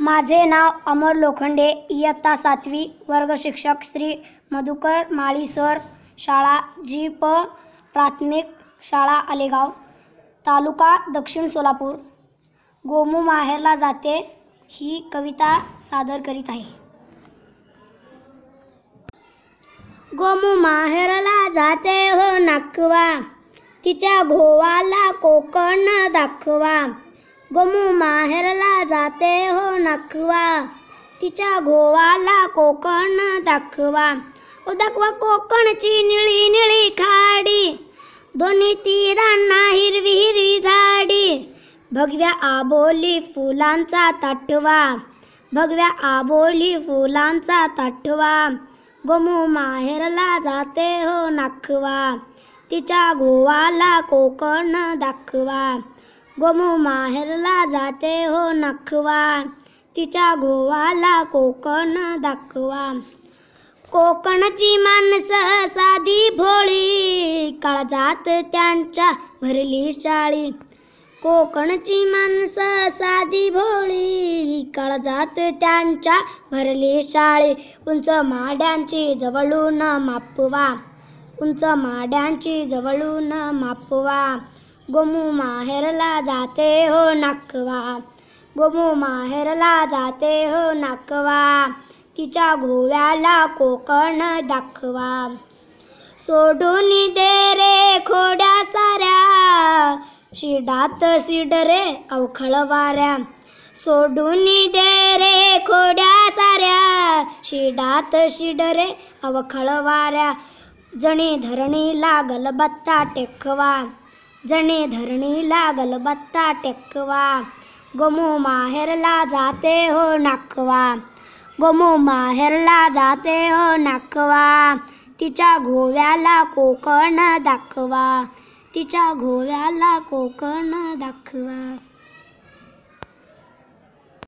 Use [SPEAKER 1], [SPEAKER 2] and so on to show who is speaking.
[SPEAKER 1] माझे नाव अमर लोखंडे इयत्ता सातवी वर्ग शिक्षक श्री मधुकर माळी सर शाळा जी प प्राथमिक शाळा आलेगाव तालुका दक्षिण सोलापूर. गोमू माहेरला जाते ही कविता सादर करीत आहे. गोमू माहेरला जाते हो नाकवा तिच्या घोवाला कोकण दाखवा. गोमू माहेरला जाते हो नखवा. तिच्या गोवाला कोकण दाखवा. ओ दाखवा कोकणची निळी निळी खाडी. दोन्ही तीरांना हिरवी हिरवी झाडी. भगव्या आबोली फुलांचा ताटवा. भगव्या आबोली फुलांचा ताटवा. गोमू माहेरला जाते हो नाखवा. तिच्या गोवाला कोकण दाखवा. गोमू माहेरला जाते हो नखवा. तिच्या गोवाला कोकण दाखवा. कोकणची माणसं साधी भोळी काळजात त्यांच्या भरली शाळी. कोकणची माणसं साधी भोळी काळजात त्यांच्या भरली शाळी. उंच माड्यांची जवळून मापवा. उंच माड्यांची जवळून मापवा. गोमू माहेरला जाते हो नाकवा. गोमू माहेरला जाते हो नाकवा. तिच्या गोव्याला कोकण दाखवा. सोडून दे रे खोड्या साऱ्या. शिडात सिडरे अवखळ वाऱ्या. सोडून दे रे खोड्या साऱ्या. शिडात शिडरे अवखळ वाऱ्या. जणी धरणी लागल बत्ता टेकवा. जणे धरणी लागल बत्ता टेकवा. गोमो माहेरला जाते हो नाकवा. गोमो माहेरला जाते हो नाकवा. तिच्या गोव्याला कोकण दाखवा. तिच्या घोव्याला कोकण दाखवा.